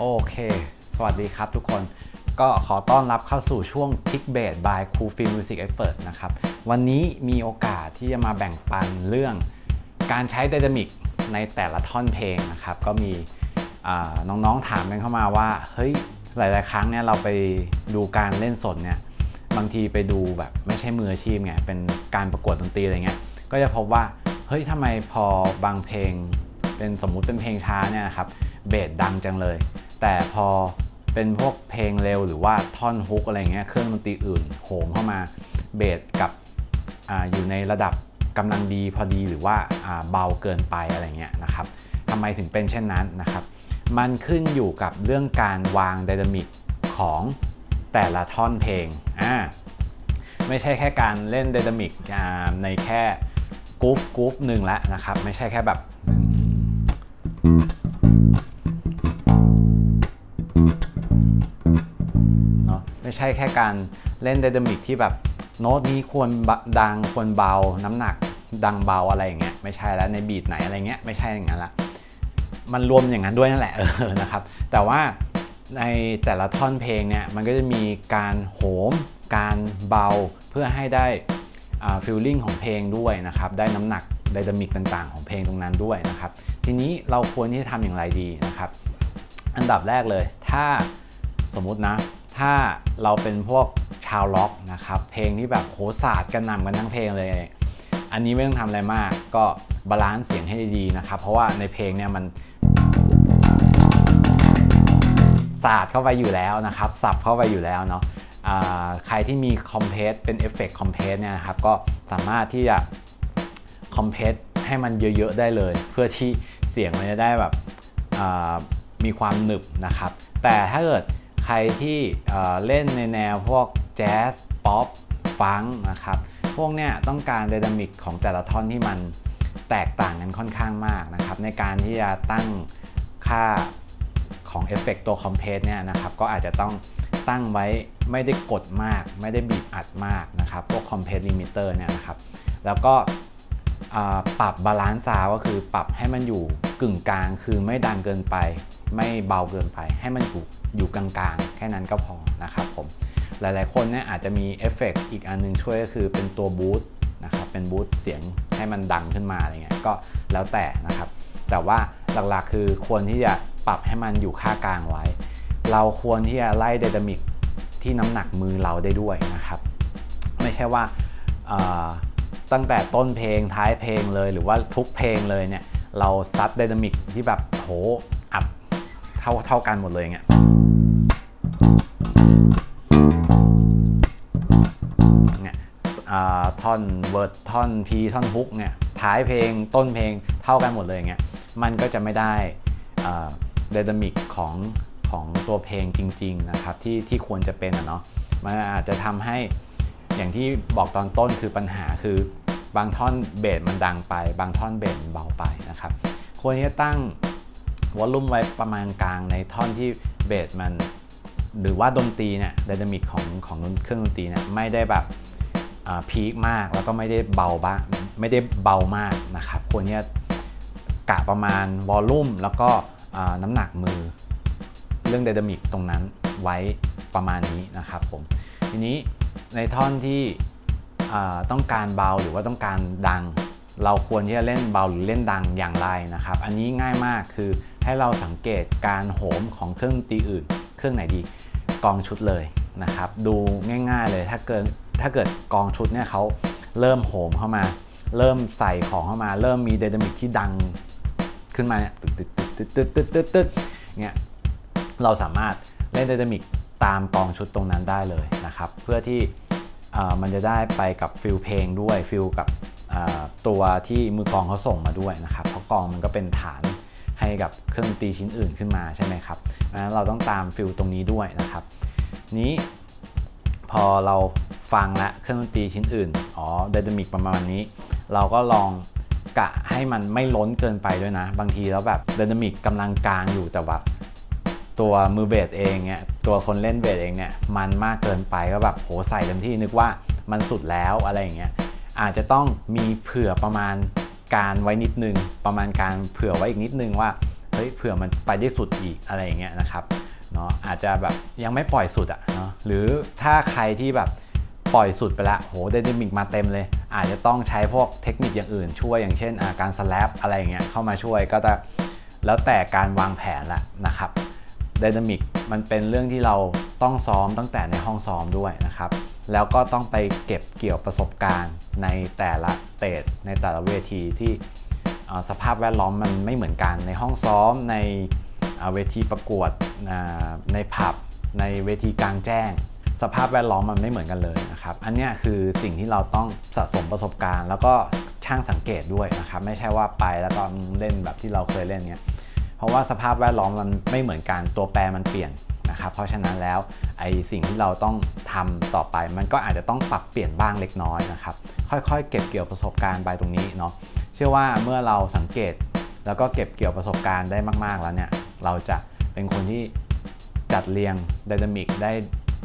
โอเค สวัสดีครับทุกคน ก็ขอต้อนรับเข้าสู่ช่วง Kick b a s by Cool Film Music Expert นะครับ วันนี้มีโอกาสที่จะมาแบ่งปันเรื่องการใช้ไดนามิกในแต่ละท่อนเพลงนะครับ ก็มีน้องๆถามกันเข้ามาว่า เฮ้ย หลาย ๆ ครั้งเนี่ยเราไปดูการเล่นสดเนี่ย บางทีไปดูแบบไม่ใช่มืออาชีพไง เป็นการประกวดดนตรีอะไรเงี้ย ก็จะพบว่า เฮ้ยทำไมพอบางเพลง เป็นสมมุติเป็นเพลงช้าเนี่ยครับ เบสดังจังเลย แต่พอเป็นพวกเพลงเร็วหรือว่าท่อนฮุกอะไรเงี้ยเครื่องดนตรีอื่นโหมเข้ามาเบสกับออยู่ในระดับกำลังดีพอดีหรือว่าเบาเกินไปอะไรเงี้ยนะครับทำไมถึงเป็นเช่นนั้นนะครับ มันขึ้นอยู่กับเรื่องการวางไดนามิกของแต่ละท่อนเพลงอ่าไม่ใช่แค่การเล่นไดนามิกอ่าในแค่กรุ๊ปกรุ๊ปหนึ่งล้วนะครับ ไม่ใช่แค่แบบ ใช่แค่การเล่นไดนามิกที่แบบโน้ตนี้ควรดังควรเบา น้ำหนักดังเบาอะไรอย่างเงี้ยไม่ใช่แล้วในบีทไหนอะไรเงี้ยไม่ใช่อย่างนั้นละมันรวมอย่างนั้นด้วยนั่นแหละเออนะครับ แต่ว่าในแต่ละท่อนเพลงเนี่ยมันก็จะมีการโหม การเบาเพื่อให้ได้ฟิลลิ่งของเพลงด้วยนะครับ ได้น้ำหนักไดนามิกต่างๆ ของเพลงตรงนั้นด้วยนะครับ ทีนี้เราควรที่จะทำอย่างไรดีนะครับ อันดับแรกเลย ถ้าสมมุตินะ ถ้าเราเป็นพวกชาวล็อกนะครับ เพลงที่แบบโหศาสตร์กันนำกันทั้งเพลงเลย อันนี้ไม่ต้องทำอะไรมากก็บาลานซ์เสียงให้ดีๆนะครับ เพราะว่าในเพลงเนี่ยมันศาสตร์เข้าไปอยู่แล้วนะครับสับเข้าไปอยู่แล้วเนาะใครที่มีคอมเพสเป็นเอฟเฟกต์คอมเพสเนี่ยนะครับก็สามารถที่จะคอมเพสให้มันเยอะๆได้เลย เพื่อที่เสียงมันจะได้แบบมีความหนึบนะครับ แต่ถ้าเกิด ใครที่เล่นในแนวพวกแจ๊สป๊อปฟังนะครับ พวกเนี้ยต้องการไดนามิกของแต่ละท่อนที่มันแตกต่างกันค่อนข้างมากนะครับ ในการที่จะตั้งค่าของเอฟเฟกตัวคอมเพรสเนี่ยนะครับ ก็อาจจะต้องตั้งไว้ไม่ได้กดมาก ไม่ได้บีบอัดมากนะครับ พวกคอมเพรสลิมิเตอร์เนี่ยนะครับ แล้วก็ปรับบาลานซ์ซาวก็คือปรับให้มันอยู่กึ่งกลางคือไม่ดังเกินไป ไม่เบาเกินไป ให้มันอยู่อยู่กลางๆ แค่นั้นก็พอนะครับผมหลายๆคนเนี่ยอาจจะมีเอฟเฟกอีกอันนึงช่วยก็คือเป็นตัวบูสต์นะครับเป็นบูสต์เสียงให้มันดังขึ้นมาอะไรเงี้ยก็แล้วแต่นะครับ แต่ว่าหลักๆคือควรที่จะปรับให้มันอยู่ค่ากลางไว้ เราควรที่จะไล่ไดนามิกที่น้ำหนักมือเราได้ด้วยนะครับ ไม่ใช่ว่าตั้งแต่ต้นเพลงท้ายเพลงเลย หรือว่าทุกเพลงเลยเนี่ยเราซัดไดนามิกที่แบบโหอัด ท่าเท่ากันหมดเลยเงี้ยเนี่ยท่อนเวิร์ดท่อนพีท่อนฮุกเนี่ยท้ายเพลงต้นเพลงเท่ากันหมดเลยเงี้ยมันก็จะไม่ได้ไดนามิกของของตัวเพลงจริงๆนะครับที่ที่ควรจะเป็นอะเนาะมันอาจจะทำให้อย่างที่บอกตอนต้นคือปัญหาคือบางท่อนเบสมันดังไป บางท่อนเบสมันเบาไปนะครับควรที่จะตั้ง วอลลุ่มไว้ประมาณกลางในท่อนที่เบสมัน หรือว่าดนตรีเนี่ยไดนามิกของของเครื่องดนตรีเนี่ยไม่ได้แบบพีคมากแล้วก็ไม่ได้เบาบ้างไม่ได้เบามากนะครับควรที่จะกะประมาณวอลลุ่มแล้วก็น้ำหนักมือ เรื่องไดนามิกตรงนั้นไว้ประมาณนี้นะครับผมทีนี้ในท่อนที่ต้องการเบาหรือว่าต้องการดัง เราควรที่จะเล่นเบาหรือเล่นดังอย่างไรนะครับ อันนี้ง่ายมากคือ ให้เราสังเกตการโหมของเครื่องดนตรีอื่น เครื่องไหนดีกองชุดเลยนะครับ ดูง่าย ๆเลยถ้าเกิดถ้าเกิดกองชุดเนี่ยเขาเริ่มโหมเข้ามา เริ่มใส่ของเข้ามา เริ่มมีไดนามิกที่ดังขึ้นมาเนี่ยตึ๊ดตึ๊ดตึ๊ดตึ๊ดตึ๊ดตึ๊ดตึ๊ดเนี่ยเราสามารถเล่นไดนามิกตามกองชุดตรงนั้นได้เลยนะครับ เพื่อที่เออมันจะได้ไปกับฟิลเพลงด้วยฟิลกับตัวที่มือกองเขาส่งมาด้วยนะครับ เพราะกองมันก็เป็นฐาน ให้กับเครื่องดนตรีชิ้นอื่นขึ้นมาใช่ไหมครับเพราะฉะนั้นเราต้องตามฟิลตรงนี้ด้วยนะครับ นี้พอเราฟังและเครื่องดนตรีชิ้นอื่นอ๋อไดนามิกประมาณนี้ เราก็ลองกะให้มันไม่ล้นเกินไปด้วยนะ บางทีแล้วแบบไดนามิกกำลังกลางอยู่แต่ว่าตัวมือเบสเองเนี่ยตัวคนเล่นเบสเองเนี่ยมันมากเกินไปก็แบบโหใส่เต็มที่นึกว่ามันสุดแล้วอะไรอย่างเงี้ยอาจจะต้องมีเผื่อประมาณ การไว้นิดนึง ประมาณการเผื่อไว้อีกนิดนึงว่าเฮ้ยเผื่อมันไปได้สุดอีกอะไรอย่างเงี้ยนะครับเนาะอาจจะแบบยังไม่ปล่อยสุดอะเนาะหรือถ้าใครที่แบบปล่อยสุดไปละโหไดนามิกมาเต็มเลย อาจจะต้องใช้พวกเทคนิคอย่างอื่นช่วยอย่างเช่นอาการสแลปอะไรอย่างเงี้ยเข้ามาช่วยก็จะแล้วแต่การวางแผนละนะครับไดนามิกมันเป็นเรื่องที่เราต้องซ้อมตั้งแต่ในห้องซ้อมด้วยนะครับ แล้วก็ต้องไปเก็บเกี่ยวประสบการณ์ในแต่ละสเตจในแต่ละเวทีที่สภาพแวดล้อมมันไม่เหมือนกันในห้องซ้อมในเวทีประกวดในผับ ในเวทีกลางแจ้ง สภาพแวดล้อมมันไม่เหมือนกันเลยนะครับ อันนี้คือสิ่งที่เราต้องสะสมประสบการณ์ แล้วก็ช่างสังเกตด้วยนะครับ ไม่ใช่ว่าไปแล้วก็เล่นแบบที่เราเคยเล่นเนี้ยเพราะว่าสภาพแวดล้อมมันไม่เหมือนกันตัวแปรมันเปลี่ยน นะครับ เพราะฉะนั้นแล้วไอสิ่งที่เราต้องทำต่อไป มันก็อาจจะต้องปรับเปลี่ยนบ้างเล็กน้อยนะครับ ค่อยๆ เก็บเกี่ยวประสบการณ์ไปตรงนี้เนาะเชื่อว่าเมื่อเราสังเกตแล้วก็เก็บเกี่ยวประสบการณ์ได้มากๆแล้วเนี่ยเราจะเป็นคนที่จัดเรียงไดนามิกได้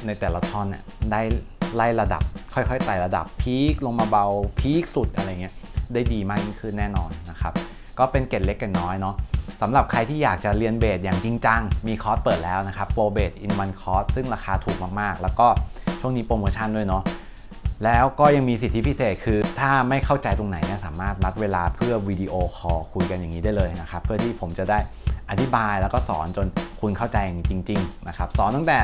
ในแต่ละท่อนเนี่ยได้ไล่ระดับ ค่อยๆไต่ระดับพีคลงมาเบาพีคสุดอะไรเงี้ยได้ดีมากยิ่งขึ้นแน่นอนนะครับ ก็เป็นเกร็ดเล็กเกร็ดน้อยเนาะ สำหรับใครที่อยากจะเรียนเบสอย่างจริงจัง มีคอร์สเปิดแล้วนะครับโปรเบสอินวันคอร์สซึ่งราคาถูกมากๆ แล้วก็ช่วงนี้โปรโมชั่นด้วยเนาะแล้วก็ยังมีสิทธิพิเศษคือ ถ้าไม่เข้าใจตรงไหนเนี่ยสามารถนัดเวลาเพื่อวิดีโอคอลคุยกันอย่างนี้ได้เลยนะครับเพื่อที่ผมจะได้อธิบายแล้วก็สอนจนคุณเข้าใจอย่างจริง ๆ นะครับ สอนตั้งแต่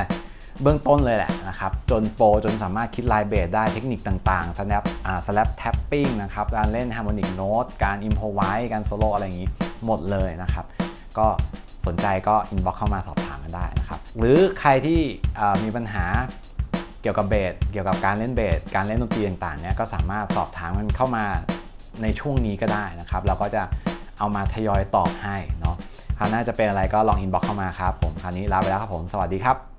เบื้องต้นเลยแหละนะครับ จนโปรจนสามารถคิดลน์เบสได้เทคนิคต่างๆ snap อ่า slap tapping นะครับ การเล่น harmonic note การ improvise การโซโล่อะไรอย่างนี้ หมดเลยนะครับ ก็สนใจก็ inbox เข้ามาสอบถามกันได้นะครับ หรือใครที่มีปัญหาเกี่ยวกับเบสเกี่ยวกับการเล่นเบสการเล่นดนตรีต่างๆเนี่ยก็สามารถสอบถามมันเข้ามาในช่วงนี้ก็ได้นะครับ เราก็จะเอามาทยอยตอบให้เนาะคราวหน้าจะเป็นอะไรก็ลองอินบ็อกเข้ามาครับผมคราวนี้ลาไปแล้วครับผม สวัสดีครับ